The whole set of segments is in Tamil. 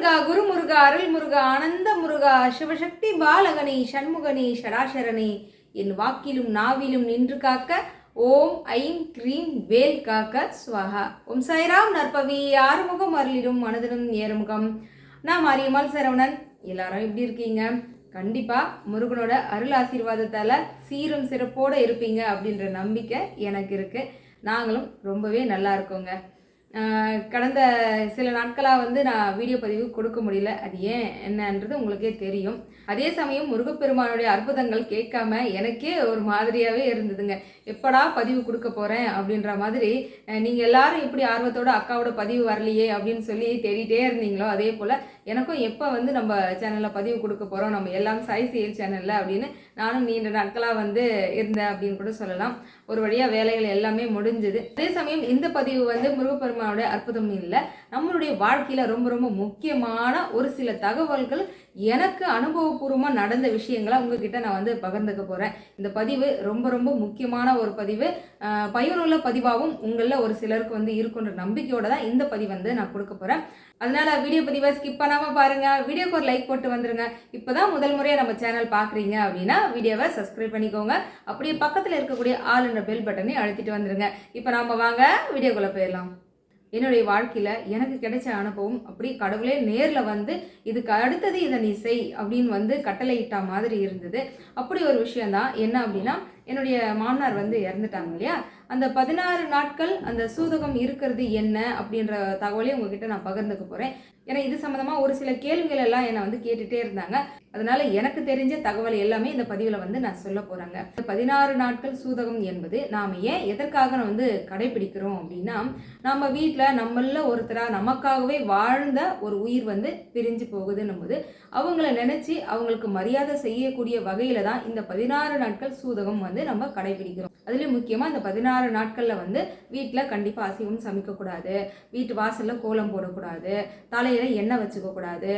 முருகா குரு முருகா அருள் முருகா ஆனந்த முருகா சிவசக்தி பாலகனே சண்முகனே சராசரனே. என் வாக்கிலும் நாவிலும் நின்று காக்க ஓம் ஐம் கிரீம் வேல் காக்க ஸ்வஹா ஓம் சாய்ராம் நற்பவி ஆறுமுகம் அருளிடும் மனதிலும் ஏறுமுகம். நான் மாரியம்மாள் சரவணன். எல்லாரும் எப்படி இருக்கீங்க? கண்டிப்பாக முருகனோட அருள் ஆசீர்வாதத்தால் சீரும் சிறப்போடு இருப்பீங்க அப்படின்ற நம்பிக்கை எனக்கு இருக்குது நாங்களும் ரொம்பவே நல்லா இருக்கோங்க. கடந்த சில நாட்களாக வந்து நான் வீடியோ பதிவு கொடுக்க முடியல. அது ஏன் என்னன்றது உங்களுக்கே தெரியும். அதே சமயம் முருகப்பெருமானுடைய அற்புதங்கள் கேட்காம எனக்கே ஒரு மாதிரியாகவே இருந்ததுங்க. எப்படா பதிவு கொடுக்க போகிறேன் அப்படின்ற மாதிரி நீங்கள் எல்லாரும் இப்படி ஆர்வத்தோட அக்காவோட பதிவு வரலையே அப்படின்னு சொல்லி தேடிட்டே இருந்தீங்களோ அதே போல் எனக்கும் எப்போ வந்து நம்ம சேனலில் பதிவு கொடுக்க போகிறோம் நம்ம எல்லாம் சாய் செயல் சேனலில் அப்படின்னு நானும் நீண்ட நாட்களாக வந்து இருந்தேன் அப்படின்னு கூட சொல்லலாம். ஒரு வழியாக வேலைகள் எல்லாமே முடிஞ்சது. அதே சமயம் இந்த பதிவு வந்து முருகப்பெருமானுடைய அற்புதம் இல்லை நம்மளுடைய வாழ்க்கையில் ரொம்ப ரொம்ப முக்கியமான ஒரு சில தகவல்கள் எனக்கு அனுபவபூர்வமாக நடந்த விஷயங்களை உங்ககிட்ட நான் வந்து பகிர்ந்துக்க போகிறேன் இந்த பதிவு ரொம்ப ரொம்ப முக்கியமான ஒரு பதிவு. பயனுள்ள பதிவாகவும் உங்களில் ஒரு சிலருக்கு வந்து இருக்குன்ற நம்பிக்கையோட தான் இந்த பதிவு வந்து நான் கொடுக்க போகிறேன் அதனால் வீடியோ பதிவை ஸ்கிப் பண்ணாமல் பாருங்கள் வீடியோக்கு ஒரு லைக் போட்டு வந்துருங்க. இப்போதான் முதல் முறையாக நம்ம சேனல் பார்க்குறீங்க அப்படின்னா வீடியோவை சப்ஸ்கிரைப் பண்ணிக்கோங்க. அப்படியே பக்கத்தில் இருக்கக்கூடிய ஆளுன்ற பெல் பட்டனை அழுத்திட்டு வந்துருங்க. இப்போ நாம் வாங்க வீடியோக்குள்ளே போயிடலாம். என்னுடைய வாழ்க்கையில் எனக்கு கிடைச்ச அனுபவம். அப்படி கடவுளே நேரில் வந்து இதுக்கு அடுத்தது இதை நீ செய் அப்படின்னு வந்து கட்டளையிட்ட மாதிரி இருந்தது. அப்படி ஒரு விஷயந்தான் என்ன அப்படின்னா என்னுடைய மாமனார் வந்து இறந்துட்டாங்க இல்லையா? அந்த பதினாறு நாட்கள் அந்த சூதகம் இருக்கிறது என்ன அப்படின்ற தகவலையும் உங்ககிட்ட நான் பகிர்ந்துக்க போகிறேன் ஏன்னா இது சம்மந்தமாக ஒரு சில கேள்விகள் எல்லாம் என்னை வந்து கேட்டுகிட்டே இருந்தாங்க. அதனால எனக்கு தெரிஞ்ச தகவல் எல்லாமே இந்த பதிவில் வந்து நான் சொல்ல போகிறாங்க இந்த பதினாறு நாட்கள் சூதகம் என்பது நாம் ஏன் எதற்காக நம்ம வந்து கடைபிடிக்கிறோம் அப்படின்னா நம்ம வீட்டில் நம்மள ஒருத்தராக நமக்காகவே வாழ்ந்த ஒரு உயிர் வந்து பிரிஞ்சு போகுதுன்னும் போது அவங்கள நினச்சி அவங்களுக்கு மரியாதை செய்யக்கூடிய வகையில் தான் இந்த பதினாறு நாட்கள் சூதகம் வந்து நம்ம கடைபிடிக்கிறோம். அதுலேயும் முக்கியமாக இந்த பதினாறு நாட்களில் வந்து வீட்டில் கண்டிப்பாக அசைவம் சமைக்கக்கூடாது வீட்டு வாசலில் கோலம் போடக்கூடாது தலையில் எண்ணெய் வச்சுக்கக்கூடாது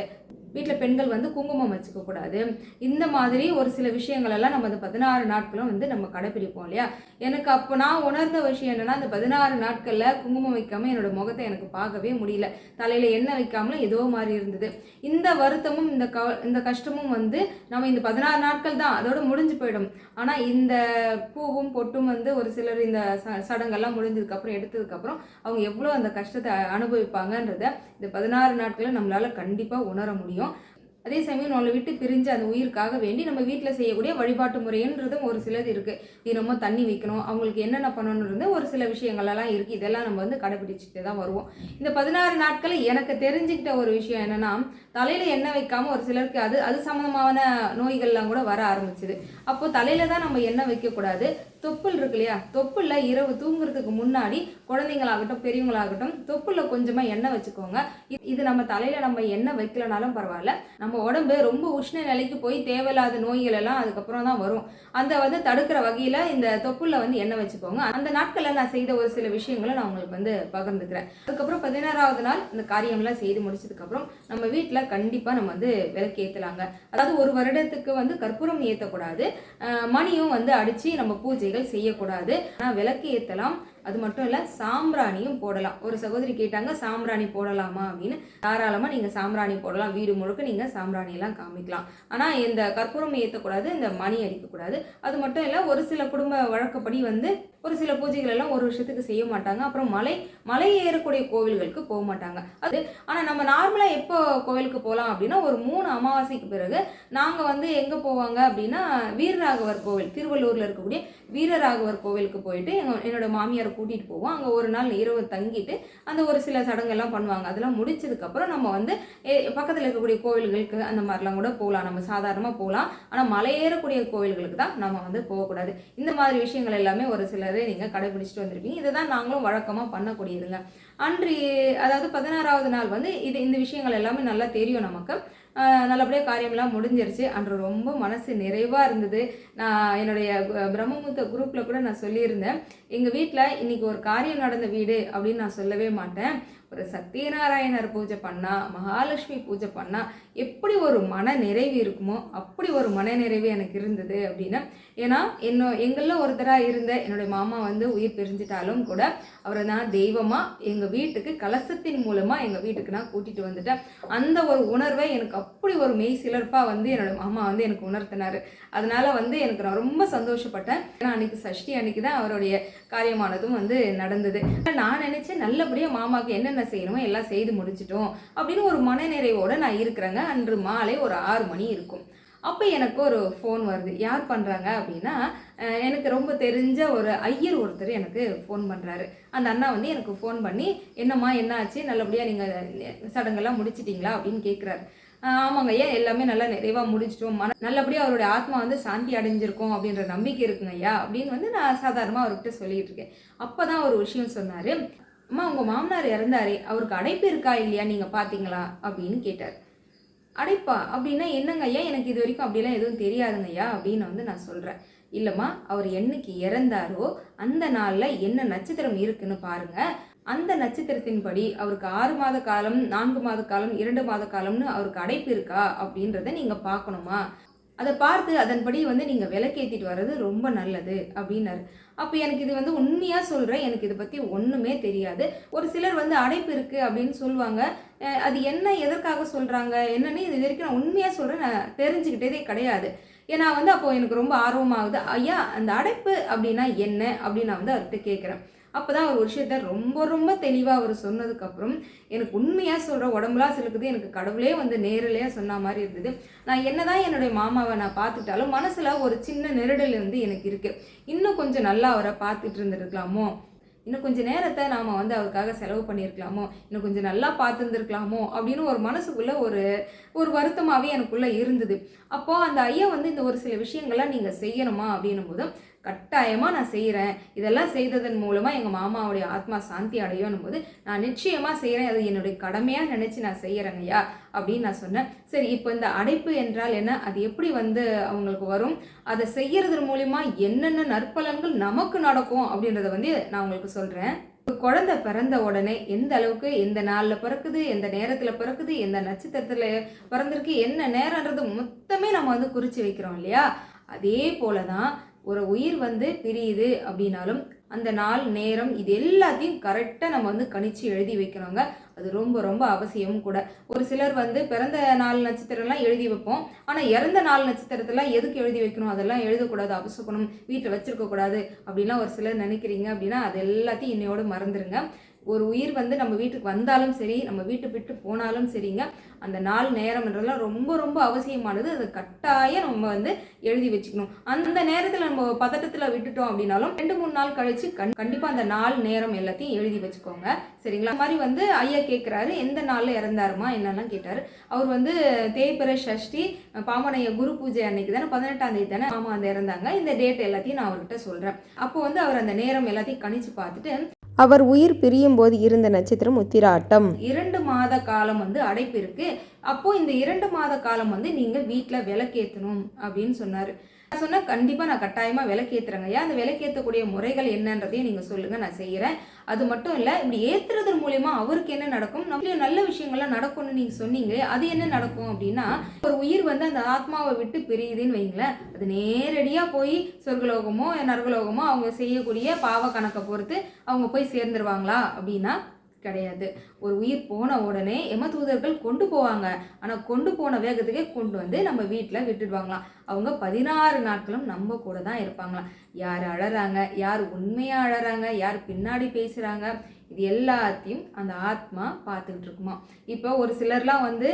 வீட்டில் பெண்கள் வந்து குங்குமம் வச்சுக்கக்கூடாது இந்த மாதிரி ஒரு சில விஷயங்களெல்லாம் நம்ம அந்த பதினாறு நாட்களும் வந்து நம்ம கடைப்பிடிப்போம் இல்லையா? எனக்கு அப்போ நான் உணர்ந்த விஷயம் என்னென்னா அந்த பதினாறு நாட்களில் குங்குமம் வைக்காமல் என்னோட முகத்தை எனக்கு பார்க்கவே முடியல. தலையில் எண்ணெய் வைக்காமலும் ஏதோ மாதிரி இருந்தது. இந்த வருத்தமும் இந்த க இந்த கஷ்டமும் வந்து நம்ம இந்த பதினாறு நாட்கள் தான் அதோட முடிஞ்சு போயிடும். ஆனால் இந்த பூவும் பொட்டும் வந்து ஒரு சிலர் இந்த ச சடங்கெல்லாம் முடிஞ்சதுக்கப்புறம் எடுத்ததுக்கப்புறம் அவங்க எவ்வளோ அந்த கஷ்டத்தை அனுபவிப்பாங்கன்றத இந்த பதினாறு நாட்களில் நம்மளால் கண்டிப்பாக உணர முடியும். அதே சமயம் நம்மளை விட்டு பிரிஞ்சு அந்த உயிருக்காக வேண்டி நம்ம வீட்டில் செய்யக்கூடிய வழிபாட்டு முறைன்றதும் ஒரு சிலது இருக்குது தினமும் தண்ணி வைக்கணும் அவங்களுக்கு என்னென்ன பண்ணணுன்றது ஒரு சில விஷயங்கள் எல்லாம் இருக்குது இதெல்லாம் நம்ம வந்து கடைபிடிச்சிட்டு தான் வருவோம். இந்த பதினாறு நாட்களில் எனக்கு தெரிஞ்சுக்கிட்ட ஒரு விஷயம் என்னென்னா தலையில் எண்ணெய் வைக்காமல் ஒரு சிலருக்கு அது அது சம்மந்தமான நோய்கள்லாம் கூட வர ஆரம்பிச்சுது. அப்போ தலையில் தான் நம்ம எண்ணெய் வைக்கக்கூடாது. தொப்புள் இருக்கு இல்லையா? தொப்புளில் இரவு தூங்குறதுக்கு முன்னாடி குழந்தைங்களாகட்டும் பெரியவங்களாகட்டும் தொப்புல கொஞ்சமாக எண்ணெய் வச்சுக்கோங்க. இது- இது நம்ம தலையில் நம்ம எண்ணெய் வைக்கலனாலும் பரவாயில்ல. நம்ம உடம்பு ரொம்ப உஷ்ண நிலைக்கு போய் தேவையில்லாத நோய்கள் எல்லாம் அதுக்கப்புறம் தான் வரும். அந்த வந்து தடுக்கிற வகையில் இந்த தொப்புல வந்து எண்ணெய் வச்சுக்கோங்க. அந்த நாட்களில் நான் செய்த ஒரு சில விஷயங்களை நான் உங்களுக்கு வந்து பகிர்ந்துக்கிறேன். அதுக்கப்புறம் பதினாறாவது நாள் இந்த காரியம்லாம் செய்து முடிச்சதுக்கப்புறம் நம்ம வீட்டில் கண்டிப்பாக நம்ம வந்து விளக்கு ஏற்றலாங்க அதாவது ஒரு வருடத்துக்கு வந்து கற்பூரம் ஏற்றக்கூடாது மணியும் வந்து அடித்து நம்ம பூஜைகள் செய்யக்கூடாது. ஆனால் விளக்கு ஏற்றலாம் அது மட்டும் இல்லை சாம்பிராணியும் போடலாம். ஒரு சகோதரி கேட்டாங்க சாம்பிராணி போடலாமா? அப்படின்னு. தாராளமாக நீங்கள் சாம்பிராணி போடலாம். வீடு முழுக்க நீங்கள் சாம்பிராணியெல்லாம் காமிக்கலாம். ஆனால் இந்த கற்பூரம் ஏற்றக்கூடாது இந்த மணி அடிக்கக்கூடாது. அது மட்டும் இல்லை ஒரு சில குடும்ப வழக்கப்படி வந்து ஒரு சில பூஜைகள் எல்லாம் ஒரு வருஷத்துக்கு செய்ய மாட்டாங்க. அப்புறம் மலை மலை ஏறக்கூடிய கோவில்களுக்கு போக மாட்டாங்க. அது ஆனால் நம்ம நார்மலாக எப்போ கோவிலுக்கு போகலாம் அப்படின்னா ஒரு மூணு அமாவாசைக்கு பிறகு நாங்கள் வந்து எங்கே போவாங்க அப்படின்னா வீரராகவர் கோவில் திருவள்ளூரில் இருக்கக்கூடிய வீரராகவர் கோவிலுக்கு போயிட்டு எங்கள் என்னோட மாமியார் கூட்டிகிட்டு போவோம். அங்கே ஒரு நாள் இரவு தங்கிட்டு அந்த ஒரு சில சடங்கெல்லாம் பண்ணுவாங்க. அதெல்லாம் முடிச்சதுக்கப்புறம் நம்ம வந்து பக்கத்தில் இருக்கக்கூடிய கோவில்களுக்கு அந்த மாதிரிலாம் கூட போகலாம். நம்ம சாதாரணமாக போகலாம். ஆனால் மலையேறக்கூடிய கோவில்களுக்கு தான் நம்ம வந்து போகக்கூடாது. இந்த மாதிரி விஷயங்கள் எல்லாமே ஒரு சிலரே நீங்கள் கடைபிடிச்சிட்டு வந்திருப்பீங்க. இதை தான் நாங்களும் வழக்கமாக பண்ணக்கூடியதுங்க. அன்று அதாவது பதினாறாவது நாள் வந்து இது இந்த விஷயங்கள் எல்லாமே நல்லா தெரியும் நமக்கு. நல்லபடியாக காரியம்லாம் முடிஞ்சிருச்சு. அன்று ரொம்ப மனசு நிறைவாக இருந்தது. நான் என்னுடைய பிரம்மமுத்த குரூப்பில் கூட நான் சொல்லியிருந்தேன். எங்கள் வீட்டில் இன்னைக்கு ஒரு காரியம் நடந்த வீடு அப்படின்னு நான் சொல்லவே மாட்டேன். ஒரு சத்யநாராயணர் பூஜை பண்ணால் மகாலட்சுமி பூஜை பண்ணால் எப்படி ஒரு மன நிறைவு இருக்குமோ அப்படி ஒரு மன நிறைவு எனக்கு இருந்தது அப்படின்னா. ஏன்னா என்ன எங்களில் ஒருத்தராக இருந்த என்னுடைய மாமா வந்து உயிர் பிரிஞ்சிட்டாலும் கூட அவரை நான் தெய்வமாக எங்கள் வீட்டுக்கு கலசத்தின் மூலமாக எங்கள் வீட்டுக்கு நான் கூட்டிகிட்டு வந்துட்டேன். அந்த ஒரு உணர்வை எனக்கு அப்படி ஒரு மெய் சிலர்ப்பாக வந்து என்னோட மாமா வந்து எனக்கு உணர்த்தினார். அதனால் வந்து எனக்கு நான் ரொம்ப சந்தோஷப்பட்டேன். ஏன்னா அன்னைக்கு சஷ்டி அன்னைக்கு தான் அவருடைய காரியமானதும் வந்து நடந்தது. நான் நினச்சேன் நல்லபடியாக மாமாவுக்கு என்னென்ன செய்யணுமோ எல்லாம் செய்து முடிச்சிட்டோம் அப்படின்னு ஒரு மனநிறைவோடு நான் இருக்கிறேங்க. அன்று மாலை ஒரு ஆறு மணி இருக்கும். அப்போ எனக்கு ஒரு ஃபோன் வருது. யார் பண்ணுறாங்க அப்படின்னா எனக்கு ரொம்ப தெரிஞ்ச ஒரு ஐயர் ஒருத்தர் எனக்கு ஃபோன் பண்ணுறாரு அந்த அண்ணா வந்து எனக்கு ஃபோன் பண்ணி என்னம்மா என்ன ஆச்சு நல்லபடியாக நீங்கள் சடங்கெல்லாம் முடிச்சிட்டிங்களா? அப்படின்னு கேட்குறாரு ஆமாங்க ஐயா எல்லாமே நல்லா நிறைவாக முடிச்சிட்டோம். மன நல்லபடியாக அவருடைய ஆத்மா வந்து சாந்தி அடைஞ்சிருக்கும் அப்படின்ற நம்பிக்கை இருக்குங்க ஐயா அப்படின்னு வந்து நான் சாதாரணமாக அவர்கிட்ட சொல்லிகிட்டு இருக்கேன். அப்போ தான் ஒரு விஷயம் சொன்னார். அம்மா உங்கள் மாமனார் இறந்தாரே. அவருக்கு அடைப்பு இருக்கா இல்லையா? நீங்கள் பார்த்தீங்களா அப்படின்னு கேட்டார். அடைப்பா அப்படின்னா என்னங்க ஐயா? எனக்கு இது வரைக்கும் அப்படிலாம் எதுவும் தெரியாதுங்க ஐயா அப்படின்னு வந்து நான் சொல்கிறேன் இல்லைம்மா அவர் என்னைக்கு இறந்தாரோ அந்த நாளில் என்ன நட்சத்திரம் இருக்குன்னு பாருங்க. அந்த நட்சத்திரத்தின்படி அவருக்கு ஆறு மாத காலம் நான்கு மாத காலம் இரண்டு மாத காலம்னு அவருக்கு அடைப்பு இருக்கா அப்படின்றத நீங்கள் பார்க்கணுமா? அதை பார்த்து அதன்படி வந்து நீங்கள் விலக்கேற்றிட்டு வர்றது ரொம்ப நல்லது அப்படின்னாரு. அப்போ எனக்கு இது வந்து உண்மையாக சொல்கிறேன் எனக்கு இதை பற்றி ஒன்றுமே தெரியாது. ஒரு சிலர் வந்து அடைப்பு இருக்குது அப்படின்னு சொல்லுவாங்க. அது என்ன எதற்காக சொல்கிறாங்க என்னன்னு இது வரைக்கும் நான் உண்மையாக சொல்கிறேன் நான் தெரிஞ்சுக்கிட்டதே கிடையாது. ஏன்னா வந்து அப்போது எனக்கு ரொம்ப ஆர்வமாகுது ஐயா அந்த அடைப்பு அப்படின்னா என்ன அப்படின்னு நான் வந்து அவர்கிட்ட கேட்குறேன். அப்போ தான் ஒரு விஷயத்த ரொம்ப ரொம்ப தெளிவாக அவர் சொன்னதுக்கப்புறம் எனக்கு உண்மையாக சொல்கிற உடம்புலாம் சிலுக்குது எனக்கு கடவுளே வந்து நேரிலையாக சொன்ன மாதிரி இருந்தது. நான் என்னதான் என்னுடைய மாமாவை நான் பார்த்துட்டாலும் மனசில் ஒரு சின்ன நெருடல் வந்து எனக்கு இருக்குது இன்னும் கொஞ்சம் நல்லா அவரை பார்த்துட்டு இருந்துருக்கலாமோ? இன்னும் கொஞ்சம் நேரத்தை நாம் வந்து அவருக்காக செலவு பண்ணியிருக்கலாமோ? இன்னும் கொஞ்சம் நல்லா பார்த்துருந்துருக்கலாமோ? அப்படின்னு ஒரு மனசுக்குள்ளே ஒரு ஒரு வருத்தமாகவே எனக்குள்ளே இருந்தது. அப்போது அந்த ஐயா வந்து இந்த ஒரு சில விஷயங்கள்லாம் நீங்கள் செய்யணுமா? அப்படின்னும் போது கட்டாயமாக நான் செய்கிறேன் இதெல்லாம் செய்ததன் மூலமாக எங்கள் மாமாவுடைய ஆத்மா சாந்தி அடையணும் போது நான் நிச்சயமாக செய்கிறேன் அது என்னுடைய கடமையாக நினச்சி நான் செய்கிறேங்க ஐயா அப்படின்னு நான் சொன்னேன். சரி இப்போ இந்த அடைப்பு என்றால் என்ன? அது எப்படி வந்து அவங்களுக்கு வரும்? அதை செய்கிறது மூலிமா என்னென்ன நற்பலன்கள் நமக்கு நடக்கும் அப்படின்றத வந்து நான் உங்களுக்கு சொல்கிறேன் ஒரு குழந்தை பிறந்த உடனே எந்த அளவுக்கு எந்த நாளில் பிறக்குது எந்த நேரத்தில் பிறக்குது எந்த நட்சத்திரத்தில் பிறந்திருக்கு என்ன நேரன்றது மொத்தமே நம்ம வந்து குறித்து வைக்கிறோம் இல்லையா? அதே போல தான் ஒரு உயிர் வந்து பிரியுது அப்படின்னாலும் அந்த நாள் நேரம் இது எல்லாத்தையும் கரெக்டாக நம்ம வந்து கணிச்சு எழுதி வைக்கிறோங்க. அது ரொம்ப ரொம்ப அவசியமும் கூட. ஒரு சிலர் வந்து பிறந்த நாள் நட்சத்திரம்லாம் எழுதி வைப்போம். ஆனால் இறந்த நாள் நட்சத்திரத்தெல்லாம் எதுக்கு எழுதி வைக்கணும்? அதெல்லாம் எழுதக்கூடாது அபசுக்கணும் வீட்டில் வச்சுருக்கக்கூடாது அப்படின்லாம் ஒரு சிலர் நினைக்கிறீங்க அப்படின்னா அது எல்லாத்தையும் இன்னையோடு மறந்துடுங்க ஒரு உயிர் வந்து நம்ம வீட்டுக்கு வந்தாலும் சரி நம்ம வீட்டை விட்டு போனாலும் சரிங்க. அந்த நாள் நேரம்ன்றதெல்லாம் ரொம்ப ரொம்ப அவசியமானது. அது கட்டாயம் நம்ம வந்து எழுதி வச்சுக்கணும். அந்த நேரத்தில் நம்ம பதட்டத்தில் விட்டுட்டோம் அப்படின்னாலும் ரெண்டு மூணு நாள் கழித்து கண் கண்டிப்பாக அந்த நாள் நேரம் எல்லாத்தையும் எழுதி வச்சுக்கோங்க. சரிங்களா? மாதிரி வந்து ஐயா கேட்குறாரு எந்த நாளில் இறந்தாருமா? என்னெல்லாம் கேட்டார். அவர் வந்து தேய்பிர சஷ்டி பாமனைய குரு பூஜை அன்னைக்கு தானே பதினெட்டாம் தேதி தானே மாமா அந்த இறந்தாங்க. இந்த டேட் எல்லாத்தையும் நான் அவர்கிட்ட சொல்கிறேன் அப்போ வந்து அவர் அந்த நேரம் எல்லாத்தையும் கணிச்சு பார்த்துட்டு அவர் உயிர் பிரியும் போது இருந்த நட்சத்திரம் உத்திராட்டம். இரண்டு மாத காலம் வந்து அடைப்பு இருக்கு. அப்போ இந்த இரண்டு மாத காலம் வந்து நீங்க வீட்டில் விளக்கேத்தணும் அப்படின்னு சொன்னாரு. நான் சொன்னால் கண்டிப்பாக நான் கட்டாயமாக விளக்கேத்துறேங்க. ஐயா அந்த விளக்கேற்றக்கூடிய முறைகள் என்னன்றதையும் நீங்கள் சொல்லுங்கள் நான் செய்கிறேன் அது மட்டும் இல்லை இப்படி ஏற்றுறதன் மூலயமா அவருக்கு என்ன நடக்கும்? நம்மளையும் நல்ல விஷயங்கள்லாம் நடக்கும்னு நீங்கள் சொன்னீங்க அது என்ன நடக்கும் அப்படின்னா ஒரு உயிர் வந்து அந்த ஆத்மாவை விட்டு பிரியுதுன்னு வைங்களேன். அது நேரடியாக போய் சொர்க்கலோகமோ நரகலோகமோ அவங்க செய்யக்கூடிய பாவ கணக்கை பொறுத்து அவங்க போய் சேர்ந்துருவாங்களா அப்படின்னா கிடையாது. ஒரு உயிர் போன உடனே எமதூதர்கள் கொண்டு போவாங்க. ஆனால் கொண்டு போன வேகத்துக்கே கொண்டு வந்து நம்ம வீட்டில் விட்டுடுவாங்களாம். அவங்க பதினாறு நாட்களும் நம்ம கூட தான் இருப்பாங்களாம். யார் அழறாங்க? யார் உண்மையாக அழறாங்க? யார் பின்னாடி பேசுகிறாங்க இது எல்லாத்தையும் அந்த ஆத்மா பார்த்துக்கிட்டு இருக்குமா இப்போ ஒரு சிலர்லாம் வந்து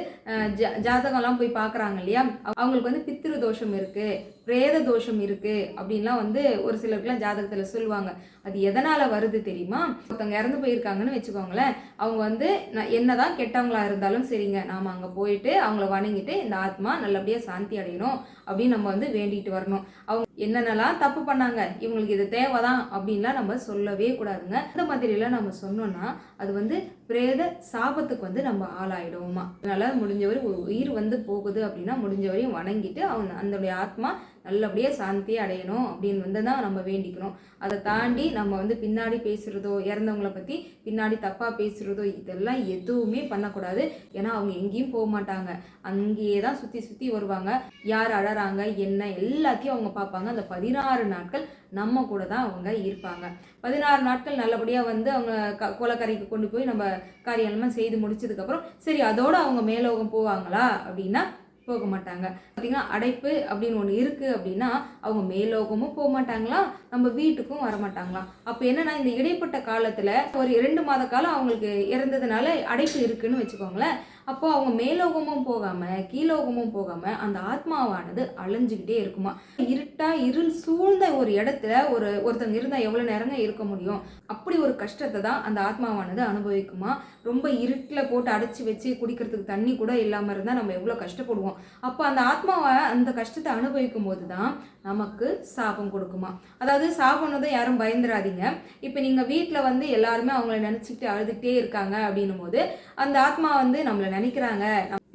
ஜா ஜாதகம்லாம் போய் பார்க்குறாங்க இல்லையா? அவங்களுக்கு வந்து பித்திரு தோஷம் இருக்குது பிரேத தோஷம் இருக்குது அப்படின்லாம் வந்து ஒரு சிலருக்குலாம் ஜாதகத்தில் சொல்லுவாங்க. அது எதனால் வருது தெரியுமா? ஒருத்தவங்க இறந்து போயிருக்காங்கன்னு வச்சுக்கோங்களேன். அவங்க வந்து நான் என்னதான் கெட்டவங்களா இருந்தாலும் சரிங்க. நாம் அங்கே போயிட்டு அவங்கள வணங்கிட்டு இந்த ஆத்மா நல்லபடியாக சாந்தி அடையணும் அப்படின்னு நம்ம வந்து வேண்டிட்டு வரணும். அவங்க என்னென்னலாம் தப்பு பண்ணாங்க? இவங்களுக்கு இது தேவைதான் அப்படின்லாம் நம்ம சொல்லவே கூடாதுங்க. இந்த மாதிரிலாம் நம்ம சொன்னோம்னா அது வந்து பிரேத சாபத்துக்கு வந்து நம்ம ஆளாயிடுவோமா? அதனால முடிஞ்சவரை உயிர் வந்து போகுது அப்படின்னா முடிஞ்சவரையும் வணங்கிட்டு அவங்க அதனுடைய ஆத்மா நல்லபடியாக சாந்தி அடையணும் அப்படின்னு வந்து தான் நம்ம வேண்டிக்கணும். அதை தாண்டி நம்ம வந்து பின்னாடி பேசுகிறதோ இறந்தவங்கள பற்றி பின்னாடி தப்பாக பேசுகிறதோ இதெல்லாம் எதுவுமே பண்ணக்கூடாது. ஏன்னா அவங்க எங்கேயும் போக மாட்டாங்க. அங்கேயே தான் சுற்றி சுற்றி வருவாங்க. யார் அழறாங்க என்ன எல்லாத்தையும் அவங்க பார்ப்பாங்க. அந்த பதினாறு நாட்கள் நம்ம கூட தான் அவங்க இருப்பாங்க. பதினாறு நாட்கள் நல்லபடியாக வந்து அவங்க க கோலக்கரைக்கு கொண்டு போய் நம்ம காரியெல்லாம் செய்து முடிச்சதுக்கப்புறம் சரி அதோடு அவங்க மேலோகம் போவாங்களா அப்படின்னா போக மாட்டாங்க பார்த்திங்கன்னா அடைப்பு அப்படின்னு ஒன்று இருக்குது அப்படின்னா அவங்க மேலோகமும் போக மாட்டாங்களா நம்ம வீட்டுக்கும் வர மாட்டாங்களாம் அப்போ என்னன்னா இந்த இடைப்பட்ட காலத்தில் ஒரு இரண்டு மாத காலம் அவங்களுக்கு இறந்ததுனால அடைப்பு இருக்குன்னு வச்சுக்கோங்களேன். அப்போ அவங்க மேலோகமும் போகாமல் கீழோகமும் போகாமல் அந்த ஆத்மாவானது அலைஞ்சுக்கிட்டே இருக்குமா? இருட்டா இருள் சூழ்ந்த ஒரு இடத்துல ஒரு ஒருத்தங்க இருந்தால் எவ்வளோ நேரங்க இருக்க முடியும்? அப்படி ஒரு கஷ்டத்தை தான் அந்த ஆத்மாவானது அனுபவிக்குமா? ரொம்ப இருட்டில் போட்டு அடைச்சி வச்சு குடிக்கிறதுக்கு தண்ணி கூட இல்லாமல் இருந்தால் நம்ம எவ்வளோ கஷ்டப்படுவோம்? அப்போ அந்த ஆத்மாவை அந்த கஷ்டத்தை அனுபவிக்கும் போது தான் நமக்கு சாபம் கொடுக்குமா? அதாவது சாபம்னதும் யாரும் பயந்துடாதீங்க இப்போ நீங்கள் வீட்டில் வந்து எல்லாருமே அவங்கள நினச்சிக்கிட்டு அழுதுகிட்டே இருக்காங்க அப்படின்னும் போது அந்த ஆத்மா வந்து நம்மளை நினைக்கிறாங்க.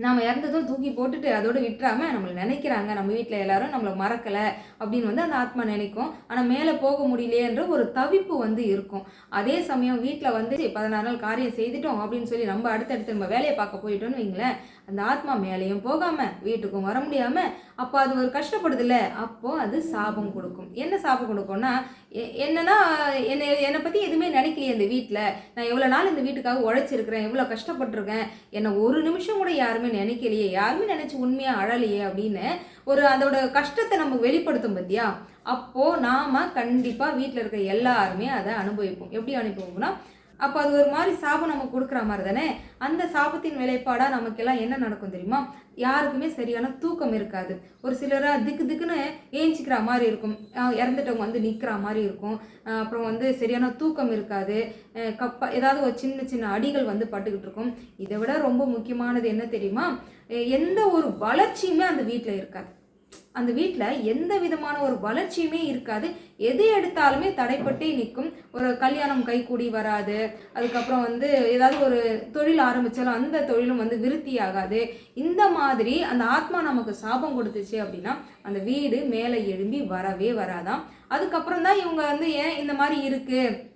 நாம இறந்ததும் தூக்கி போட்டுட்டு அதோட விட்டுறாம நம்மளை நினைக்கிறாங்க. நம்ம வீட்டில் எல்லாரும் நம்மளை மறக்கலை அப்படின்னு வந்து அந்த ஆத்மா நினைக்கும். ஆனால் மேலே போக முடியலையேன்ற ஒரு தவிப்பு வந்து இருக்கும். அதே சமயம் வீட்டில் வந்து பதினாறு நாள் காரியம் செய்துட்டோம் அப்படின்னு சொல்லி நம்ம அடுத்தடுத்து நம்ம வேலையை பார்க்க போயிட்டோம்னு வைங்களேன் அந்த ஆத்மா மேலேயும் போகாமல் வீட்டுக்கும் வர முடியாமல் அப்போ அது ஒரு கஷ்டப்படுதுல்ல அப்போது அது சாபம் கொடுக்கும். என்ன சாபம் கொடுக்கும்னா என்னன்னா என்னை என்னை பற்றி எதுவுமே நினைக்கலையே இந்த வீட்டில் நான் எவ்வளோ நாள் இந்த வீட்டுக்காக உழைச்சிருக்கிறேன் எவ்வளோ கஷ்டப்பட்டிருக்கேன். என்னை ஒரு நிமிஷம் கூட யாருமே நினைக்கலையே. யாருமே நினச்சி உண்மையாக அழலையே அப்படின்னு ஒரு அதோட கஷ்டத்தை நமக்கு வெளிப்படுத்தும் பார்த்தியா அப்போது நாம் கண்டிப்பாக வீட்டில் இருக்கிற எல்லாருமே அதை அனுபவிப்போம். எப்படி அனுபவிப்போம்னா அப்போ அது ஒரு மாதிரி சாபம் நம்ம கொடுக்குற மாதிரி தானே? அந்த சாபத்தின் விளைப்பாடாக நமக்கெல்லாம் என்ன நடக்கும் தெரியுமா? யாருக்குமே சரியான தூக்கம் இருக்காது. ஒரு சிலராக திக்கு திக்குன்னு ஏஞ்சிக்கிற மாதிரி இருக்கும். இறந்துட்டவங்க வந்து நிற்கிற மாதிரி இருக்கும். அப்புறம் வந்து சரியான தூக்கம் இருக்காது. கப்பா ஏதாவது ஒரு சின்ன சின்ன அடிகள் வந்து பட்டுக்கிட்டு இருக்கும். இதை விட ரொம்ப முக்கியமானது என்ன தெரியுமா? எந்த ஒரு வளர்ச்சியுமே அந்த வீட்டில் இருக்காது. அந்த வீட்டில் எந்த விதமான ஒரு வளர்ச்சியுமே இருக்காது. எது எடுத்தாலுமே தடைப்பட்டே நிற்கும் ஒரு கல்யாணம் கைகூடி வராது. அதுக்கப்புறம் வந்து ஏதாவது ஒரு தொழில் ஆரம்பித்தாலும் அந்த தொழிலும் வந்து விருத்தி ஆகாது. இந்த மாதிரி அந்த ஆத்மா நமக்கு சாபம் கொடுத்துச்சு அப்படின்னா அந்த வீடு மேலே எழும்பி வரவே வராதாம். அதுக்கப்புறம் தான் இவங்க வந்து ஏன் இந்த மாதிரி இருக்குது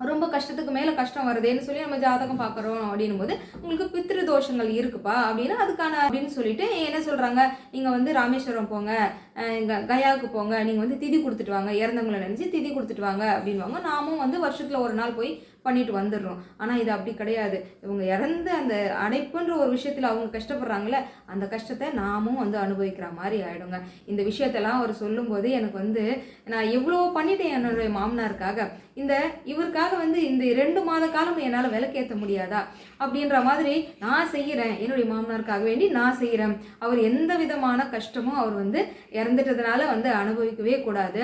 ரொம்ப கஷ்டத்துக்கு மேலே கஷ்டம் வருதேன்னு சொல்லி நம்ம ஜாதகம் பார்க்குறோம் அப்படின்னும் போது உங்களுக்கு பித்திரு தோஷங்கள் இருக்குப்பா அப்படின்னு அதுக்கான அப்படின்னு சொல்லிட்டு என்ன சொல்கிறாங்க நீங்கள் வந்து ராமேஸ்வரம் போங்க கயாவுக்கு போங்க நீங்கள் வந்து திதி கொடுத்துட்டு வாங்க இறந்தவங்களை நினச்சி திதி கொடுத்துட்டு வாங்க அப்படின்வாங்க நாமும் வந்து வருஷத்தில் ஒரு நாள் போய் பண்ணிட்டு வந்துடுறோம். ஆனால் இது அப்படி கிடையாது. இவங்க இறந்து அந்த அடைப்புன்ற ஒரு விஷயத்தில் அவங்க கஷ்டப்படுறாங்களே அந்த கஷ்டத்தை நாமும் வந்து அனுபவிக்கிற மாதிரி ஆயிடுங்க. இந்த விஷயத்தெல்லாம் அவர் சொல்லும்போது எனக்கு வந்து நான் எவ்வளோ பண்ணிட்டேன் என்னுடைய மாமனாருக்காக. இந்த இவருக்காக வந்து இந்த ரெண்டு மாத காலம் என்னால் விளக்கேற்ற முடியாதா? அப்படின்ற மாதிரி நான் செய்கிறேன் என்னுடைய மாமனாருக்காக வேண்டி நான் செய்கிறேன் அவர் எந்த விதமான கஷ்டமும் அவர் வந்து இறந்துட்டதுனால வந்து அனுபவிக்கவே கூடாது.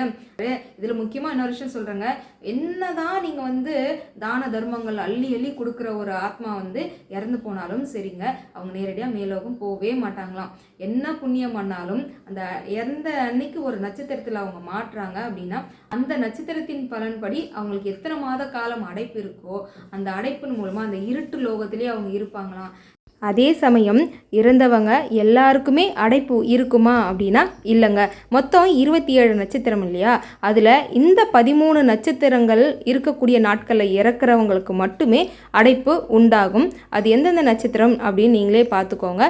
இதில் முக்கியமாக இன்னொரு விஷயம் சொல்கிறேங்க என்னதான் நீங்கள் வந்து தான தர்மங்கள் அள்ளி அள்ளி கொடுக்குற ஒரு ஆத்மா வந்து இறந்து போனாலும் சரிங்க. அவங்க நேரடியாக மேலோகம் போகவே மாட்டாங்களாம். என்ன புண்ணியம் பண்ணாலும் அந்த இறந்த அன்னைக்கு ஒரு நட்சத்திரத்தில் அவங்க மாட்டுறாங்க அப்படின்னா அந்த நட்சத்திரத்தின் பலன்படி அவங்களுக்கு எத்தனை மாத காலம் அடைப்பு இருக்கோ அந்த அடைப்பின் மூலமாக அந்த இருட்டு லோகத்திலே அவங்க இருப்பாங்களாம். அதே சமயம் இறந்தவங்க எல்லாருக்குமே அடைப்பு இருக்குமா அப்படின்னா இல்லைங்க. மொத்தம் இருபத்தி ஏழு நட்சத்திரம் இல்லையா? அதில் இந்த பதிமூணு நட்சத்திரங்கள் இருக்கக்கூடிய நாட்களில் இறக்குறவங்களுக்கு மட்டுமே அடைப்பு உண்டாகும். அது எந்தெந்த நட்சத்திரம் அப்படின்னு நீங்களே பார்த்துக்கோங்க.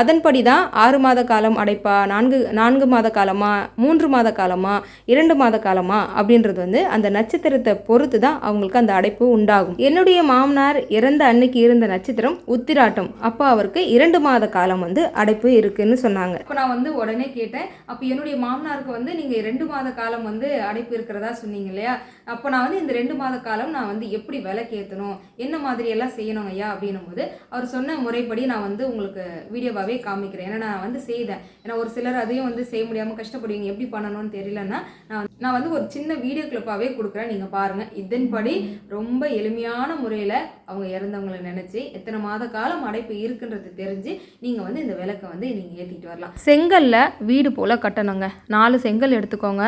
அதன்படி தான் ஆறு மாத காலம் அடைப்பா நான்கு நான்கு மாத காலமா மூன்று மாத காலமா இரண்டு மாத காலமா அப்படின்றது வந்து அந்த நட்சத்திரத்தை பொறுத்து தான் அவங்களுக்கு அந்த அடைப்பு உண்டாகும். என்னுடைய மாமனார் இறந்த அன்னைக்கு இருந்த நட்சத்திரம் உத்திராட்டம். அப்போ அவருக்கு இரண்டு மாத காலம் வந்து அடைப்பு இருக்குன்னு சொன்னாங்க. இப்போ நான் வந்து உடனே கேட்டேன் அப்போ என்னுடைய மாமனாருக்கு வந்து நீங்கள் ரெண்டு மாத காலம் வந்து அடைப்பு இருக்கிறதா சொன்னீங்க இல்லையா? அப்போ நான் வந்து இந்த ரெண்டு மாத காலம் நான் வந்து எப்படி விளக்கேற்றணும் என்ன மாதிரி எல்லாம் செய்யணும் ஐயா? அப்படின்னும் போது அவர் சொன்ன முறைப்படி நான் வந்து உங்களுக்கு வீடியோவாகவே காமிக்கிறேன். ஏன்னா நான் வந்து செய்தேன். ஏன்னா ஒரு சிலர் அதையும் வந்து செய்ய முடியாமல் கஷ்டப்படுவீங்க. எப்படி பண்ணணும்னு தெரியலன்னா நான் நான் வந்து ஒரு சின்ன வீடியோ கிளிப்பாகவே கொடுக்குறேன். நீங்கள் பாருங்கள் இதன்படி ரொம்ப எளிமையான முறையில் அவங்க இறந்தவங்களை நினச்சி எத்தனை மாத காலம் அடைப்பு இருக்குன்றது தெரிஞ்சு நீங்கள் வந்து இந்த விளக்கை வந்து நீங்கள் ஏற்றிட்டு வரலாம். செங்கல்ல வீடு போல் கட்டணுங்க. நாலு செங்கல் எடுத்துக்கோங்க.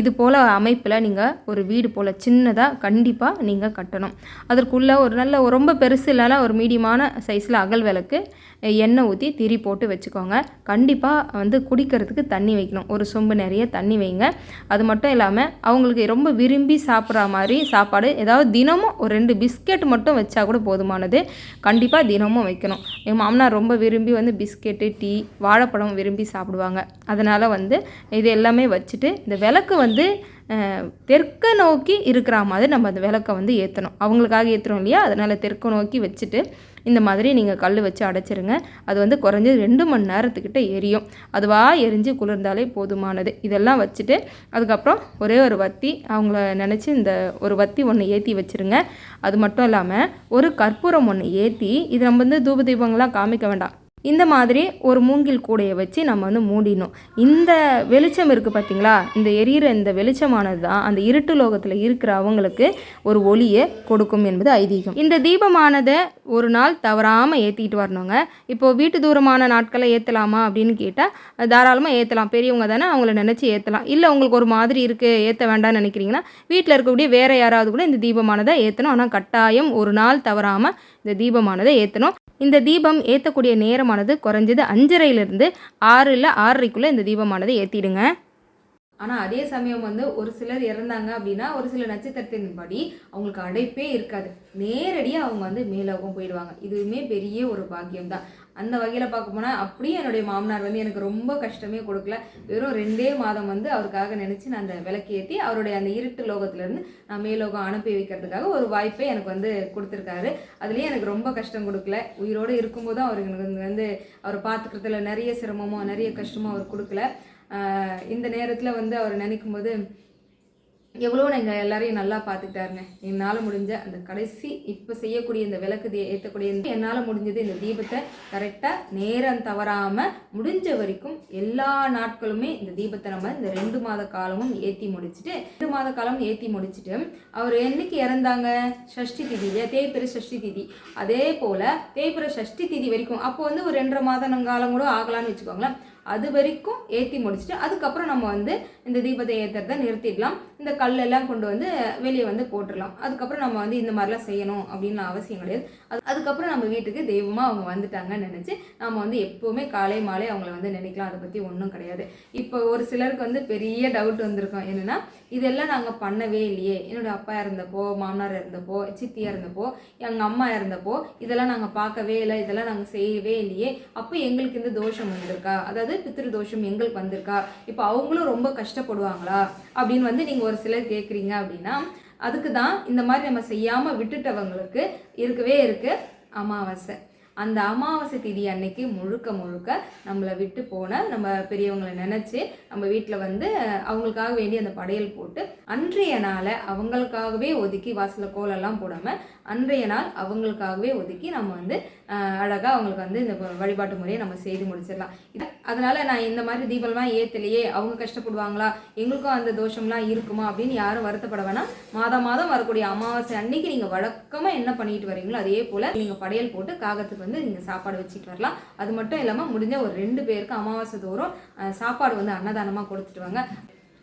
இது போல் அமைப்பில் நீங்கள் ஒரு வீடு போல் சின்னதாக கண்டிப்பாக நீங்கள் கட்டணும். அதற்குள்ளே ஒரு நல்ல ரொம்ப பெருசு இல்லைனா ஒரு மீடியமான சைஸில் அகல் விளக்கு எண்ணெய் ஊற்றி திரி போட்டு வச்சுக்கோங்க. கண்டிப்பாக வந்து குடிக்கிறதுக்கு தண்ணி வைக்கணும். ஒரு சொம்பு நிறைய தண்ணி வைங்க. அது மட்டும் இல்லாமல் அவங்களுக்கு ரொம்ப விரும்பி சாப்பிட்ற மாதிரி சாப்பாடு ஏதாவது தினமும் ஒரு ரெண்டு பிஸ்கெட் மட்டும் வச்சா கூட போதுமானது. கண்டிப்பாக தினமும் வைக்கணும். என் மாமனார் ரொம்ப விரும்பி வந்து பிஸ்கெட்டு டீ வாழைப்பழம் விரும்பி சாப்பிடுவாங்க. அதனால் வந்து இது எல்லாமே வச்சுட்டு இந்த விளக்கு வந்து தெற்க நோக்கி இருக்கிற மாதிரி நம்ம அந்த விளக்கை வந்து ஏற்றணும் அவங்களுக்காக ஏற்றுறோம் இல்லையா? அதனால் தெற்க நோக்கி வச்சுட்டு இந்த மாதிரி நீங்கள் கல் வச்சு அடைச்சிருங்க. அது வந்து குறைஞ்சது ரெண்டு மணி நேரத்துக்கிட்ட எரியும். அதுவாக எரிஞ்சு குளிர்ந்தாலே போதுமானது. இதெல்லாம் வச்சுட்டு அதுக்கப்புறம் ஒரே ஒரு வத்தி அவங்கள நினச்சி இந்த ஒரு வத்தி ஒன்று ஏற்றி வச்சுருங்க. அது மட்டும் இல்லாமல் ஒரு கற்பூரம் ஒன்று ஏற்றி இது நம்ம வந்து தூப தீபங்கள்லாம் காமிக்க வேண்டாம். இந்த மாதிரி ஒரு மூங்கில் கூடையை வச்சு நம்ம வந்து மூடிடணும். இந்த வெளிச்சம் இருக்குது பார்த்தீங்களா இந்த எரியிற இந்த வெளிச்சமானது தான் அந்த இருட்டு லோகத்தில் இருக்கிற அவங்களுக்கு ஒரு ஒளியை கொடுக்கும் என்பது ஐதீகம். இந்த தீபமானதை ஒரு நாள் தவறாமல் ஏற்றிட்டு வரணுங்க. இப்போது வீட்டு தூரமான நாட்களை ஏற்றலாமா அப்படின்னு கேட்டால் தாராளமாக ஏற்றலாம் பெரியவங்க தானே அவங்கள நினச்சி ஏற்றலாம் இல்லை உங்களுக்கு ஒரு மாதிரி இருக்குது ஏற்ற வேண்டாம்னு நினைக்கிறீங்கன்னா வீட்டில் இருக்கக்கூடிய வேறு யாராவது கூட இந்த தீபமானதை ஏற்றணும் ஆனால் கட்டாயம் ஒரு நாள் தவறாமல் இந்த தீபமானதை ஏற்றணும் இந்த தீபம் ஏற்றக்கூடிய நேரமானது குறைஞ்சது அஞ்சரையிலிருந்து ஆறு இல்லை ஆறரைக்குள்ளே இந்த தீபமானதை ஏற்றிடுங்க ஆனால் அதே சமயம் வந்து ஒரு சிலர் இறந்தாங்க அப்படின்னா ஒரு சில நட்சத்திரத்தின்படி அவங்களுக்கு அடைப்பே இருக்காது. நேரடியாக அவங்க வந்து மேலோகம் போயிடுவாங்க. இதுவுமே பெரிய ஒரு பாக்கியம் தான் அந்த வகையில் பார்க்க போனால் அப்படியே என்னுடைய மாமனார் வந்து எனக்கு ரொம்ப கஷ்டமே கொடுக்கல. வெறும் ரெண்டே மாதம் வந்து அவருக்காக நினச்சி நான் அந்த விளக்கேற்றி அவருடைய அந்த இருட்டு லோகத்துலேருந்து நான் மேலோகம் அனுப்பி வைக்கிறதுக்காக ஒரு வாய்ப்பை எனக்கு வந்து கொடுத்துருக்காரு. அதுலேயும் எனக்கு ரொம்ப கஷ்டம் கொடுக்கல. உயிரோடு இருக்கும்போதும் அவர் எனக்கு வந்து- அவரை பார்த்துக்கிறதுல நிறைய சிரமமோ நிறைய கஷ்டமோ அவர் கொடுக்கல. இந்த நேரத்தில் வந்து அவர் நினைக்கும் போது எவ்வளோ நீங்கள் எல்லாரையும் நல்லா பார்த்துக்கிட்டாருங்க என்னால் முடிஞ்ச அந்த கடைசி இப்போ செய்யக்கூடிய இந்த விளக்கு தீ ஏற்றக்கூடிய என்னால் முடிஞ்சது இந்த தீபத்தை கரெக்டாக நேரம் தவறாமல் முடிஞ்ச வரைக்கும் எல்லா நாட்களுமே இந்த தீபத்தை நம்ம இந்த ரெண்டு மாத காலமும் ஏற்றி முடிச்சுட்டு ரெண்டு மாத காலம் ஏற்றி முடிச்சுட்டு அவர் என்னைக்கு இறந்தாங்க? சஷ்டி திதி இல்லையா? தேய்பிர சஷ்டி திதி. அதே போல் தேய்பிர சஷ்டி திதி வரைக்கும் அப்போ வந்து ஒரு ரெண்டரை மாதம் காலம் கூட ஆகலாம்னு வச்சுக்கோங்களேன். அது வரைக்கும் ஏற்றி முடிச்சுட்டு அதுக்கப்புறம் நம்ம வந்து இந்த தீபத்தை ஏற்றுறத நிறுத்திடலாம். இந்த கல்லெல்லாம் கொண்டு வந்து வெளியே வந்து போட்டுடலாம். அதுக்கப்புறம் நம்ம வந்து இந்த மாதிரிலாம் செய்யணும் அப்படின்னு அவசியம் கிடையாது. அது அதுக்கப்புறம் நம்ம வீட்டுக்கு தெய்வமாக அவங்க வந்துட்டாங்கன்னு நினச்சி நம்ம வந்து எப்போவுமே காலை மாலை அவங்கள வந்து நினைக்கலாம். அதை பற்றி ஒன்றும் கிடையாது. இப்போ ஒரு சிலருக்கு வந்து பெரிய டவுட் வந்திருக்கும். என்னென்னா இதெல்லாம் நாங்கள் பண்ணவே இல்லையே. என்னோட அப்பா இருந்தப்போ மாமனார் இருந்தப்போ சித்தியாக இருந்தப்போ எங்கள் அம்மா இருந்தப்போ இதெல்லாம் நாங்கள் பார்க்கவே இல்லை. இதெல்லாம் நாங்கள் செய்யவே இல்லையே. அப்போ எங்களுக்கு இந்த தோஷம் வந்திருக்கா? அதாவது பித்திரு தோஷம் எங்களுக்கு வந்திருக்கா? இப்போ அவங்களும் ரொம்ப கஷ்டப்படுவாங்களா? அப்படின்னு வந்து நீங்கள் ஒரு சிலர் கேட்குறீங்க அப்படின்னா அதுக்கு தான் இந்த மாதிரி நம்ம செய்யாமல் விட்டுட்டவங்களுக்கு இருக்கவே இருக்குது அமாவாசை. அந்த அமாவாசை திதி அன்னைக்கு முழுக்க முழுக்க நம்மளை விட்டு போன நம்ம பெரியவங்களை நினச்சி நம்ம வீட்டில் வந்து அவங்களுக்காக வேண்டி அந்த படையல் போட்டு அன்றைய நாளை அவங்களுக்காகவே ஒதுக்கி வாசலில் கோலெல்லாம் போடாமல் அன்றைய நாள் அவங்களுக்காகவே ஒதுக்கி நம்ம வந்து அழகாக அவங்களுக்கு வந்து இந்த வழிபாட்டு முறையை நம்ம செய்து முடிச்சிடலாம். இது அதனால் நான் இந்த மாதிரி தீபம்லாம் ஏற்றலையே அவங்க கஷ்டப்படுவாங்களா எங்களுக்கும் அந்த தோஷம்லாம் இருக்குமா அப்படின்னு யாரும் வருத்தப்பட வேணாம். மாதம் மாதம் வரக்கூடிய அமாவாசை அன்னைக்கு நீங்கள் வழக்கமாக என்ன பண்ணிட்டு வரீங்களோ அதே போல் நீங்கள் படையல் போட்டு காகத்துக்கு வந்து நீங்கள் சாப்பாடு வச்சுட்டு வரலாம். அது மட்டும் இல்லாமல் முடிஞ்ச ஒரு ரெண்டு பேருக்கு அமாவாசை தோறும் சாப்பாடு வந்து அன்னதானமாக கொடுத்துட்டு வாங்க.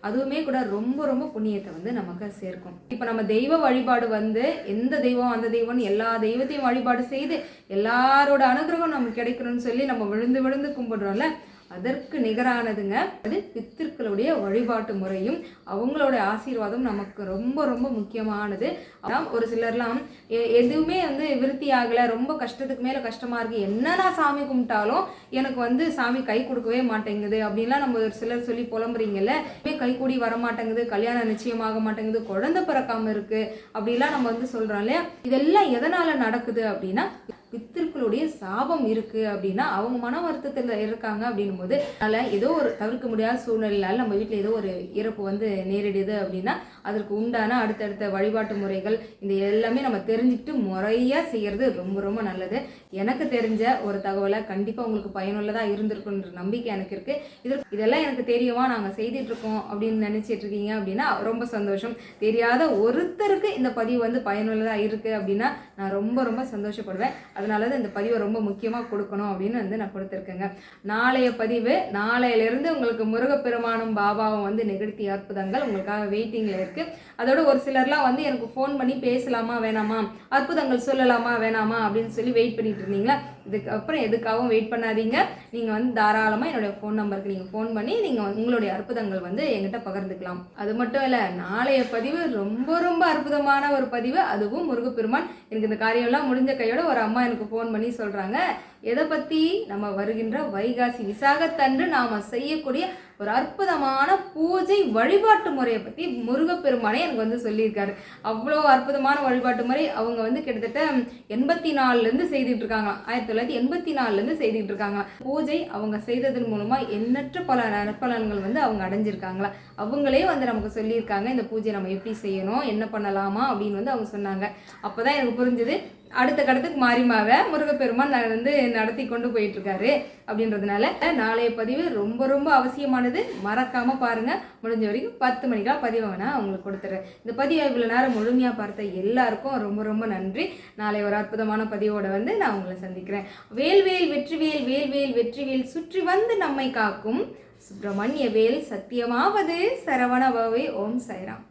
அதுவுமே கூட ரொம்ப ரொம்ப புண்ணியத்தை வந்து நமக்கு சேர்க்கும். இப்போ நம்ம தெய்வ வழிபாடு வந்து எந்த தெய்வம் அந்த தெய்வம்னு எல்லா தெய்வத்தையும் வழிபாடு செய்து எல்லாரோட அனுகிரகம் நமக்கு கிடைக்கணும்னு சொல்லி நம்ம விழுந்து விழுந்து கும்பிடுறோம்ல அதற்கு நிகரானதுங்க. அது பித்திருக்களுடைய வழிபாட்டு முறையும் அவங்களோட ஆசீர்வாதம் நமக்கு ரொம்ப ரொம்ப முக்கியமானது. ஒரு சிலர்லாம் எ- எதுவுமே வந்து விருத்தி ஆகலை ரொம்ப கஷ்டத்துக்கு மேலே கஷ்டமாக இருக்குது என்ன சாமி கும்பிட்டாலும் எனக்கு வந்து சாமி கை கொடுக்கவே மாட்டேங்குது அப்படின்லாம் நம்ம ஒரு சிலர் சொல்லி புலம்புறீங்கல்ல. கை கூடி வர மாட்டேங்குது கல்யாணம் நிச்சயமாக மாட்டேங்குது குழந்தை பிறக்காமல் இருக்குது அப்படிலாம் நம்ம வந்து சொல்கிறோம் இல்லையா? இதெல்லாம் எதனால் நடக்குது அப்படின்னா பித்திருக்களுடைய சாபம் இருக்குது அப்படின்னா அவங்க மன வருத்தத்தில் இருக்காங்க அப்படின்னும் போது அதனால் ஏதோ ஒரு தவிர்க்க முடியாத சூழ்நிலையால் நம்ம வீட்டில் ஏதோ ஒரு இறப்பு வந்து நேரிடுது அப்படின்னா அதற்கு உண்டான அடுத்தடுத்த வழிபாட்டு முறைகள் இந்த எல்லாமே நம்ம தெரிஞ்சுக்கிட்டு முறையாக செய்கிறது ரொம்ப ரொம்ப நல்லது. எனக்கு தெரிஞ்ச ஒரு தகவலை கண்டிப்பாக உங்களுக்கு பயனுள்ளதாக இருந்திருக்குன்ற நம்பிக்கை எனக்கு இருக்குது இது இதெல்லாம் எனக்கு தெரியுமா நாங்கள் செய்துட்டு இருக்கோம் அப்படின்னு நினச்சிட்டு இருக்கீங்க அப்படின்னா ரொம்ப சந்தோஷம். தெரியாத ஒருத்தருக்கு இந்த பதிவு வந்து பயனுள்ளதாக இருக்குது அப்படின்னா நான் ரொம்ப ரொம்ப சந்தோஷப்படுவேன். அதனால தான் இந்த பதிவை ரொம்ப முக்கியமாக கொடுக்கணும் அப்படின்னு வந்து நான் கொடுத்துருக்கேங்க. நாளைய பதிவு நாளையிலேருந்து உங்களுக்கு முருகப்பெருமானும் பாபாவும் வந்து நிகழ்த்தி அற்புதங்கள் உங்களுக்காக வெயிட்டிங்கில் இருக்குது அதோட ஒரு சிலர்லாம் வந்து எனக்கு ஃபோன் பண்ணி பேசலாமா வேணாமா அற்புதங்கள் சொல்லலாமா வேணாமா அப்படின்னு சொல்லி வெயிட் பண்ணிட்டு இருந்தீங்களா? இதுக்கப்புறம் எதுக்காகவும் வெயிட் பண்ணாதீங்க. நீங்கள் வந்து தாராளமாக என்னுடைய ஃபோன் நம்பருக்கு நீங்கள் ஃபோன் பண்ணி நீங்கள் உங்களுடைய அற்புதங்கள் வந்து எங்கிட்ட பகிர்ந்துக்கலாம். அது மட்டும் இல்லை நாளைய பதிவு ரொம்ப ரொம்ப அற்புதமான ஒரு பதிவு. அதுவும் முருகப்பெருமான். எனக்கு இந்த காரியம்லாம் முடிஞ்ச கையோட ஒரு அம்மா எனக்கு ஃபோன் பண்ணி சொல்கிறாங்க எதை பற்றி நம்ம வருகின்ற வைகாசி விசாகத்தன்று நாம் செய்யக்கூடிய ஒரு அற்புதமான பூஜை வழிபாட்டு முறையை பற்றி முருகப்பெருமானே எனக்கு வந்து சொல்லியிருக்காரு. அவ்வளோ அற்புதமான வழிபாட்டு முறை. அவங்க வந்து கிட்டத்தட்ட எண்பத்தி நாலுலேருந்து செய்துட்டு இருக்காங்க ஆயிரத்தி தொள்ளாயிரத்தி எண்பத்தி நாலுலேருந்து செய்துட்டு இருக்காங்க பூஜை அவங்க செய்ததன் மூலமாக எண்ணற்ற பல நற்பலன்கள் வந்து அவங்க அடைஞ்சிருக்காங்களா அவங்களே வந்து நமக்கு சொல்லியிருக்காங்க இந்த பூஜை நம்ம எப்படி செய்யணும் என்ன பண்ணலாமா அப்படின்னு வந்து அவங்க சொன்னாங்க. அப்போ தான் எனக்கு புரிஞ்சுது அடுத்த கடத்துக்கு மாறிமாக முருகப்பெருமான் வந்து நடத்தி கொண்டு போயிட்டு இருக்காரு அப்படின்றதுனால நாளைய பதிவு ரொம்ப ரொம்ப அவசியமானது. மறக்காம பாருங்க. முடிஞ்ச வரைக்கும் பத்து மணிக்கெல்லாம் பதிவை வேணா அவங்களுக்கு கொடுத்துறேன். இந்த பதிவை இவ்வளோ நேரம் முழுமையாக பார்த்த எல்லாருக்கும் ரொம்ப ரொம்ப நன்றி. நாளை ஒரு அற்புதமான பதிவோட வந்து நான் உங்களை சந்திக்கிறேன். வேல்வேல் வெற்றிவேல் வேல்வேல் வெற்றிவேல் சுற்றி வந்து நம்மை காக்கும் சுப்பிரமணிய வேல் சத்தியமாவது சரவண ஓம் சைராம்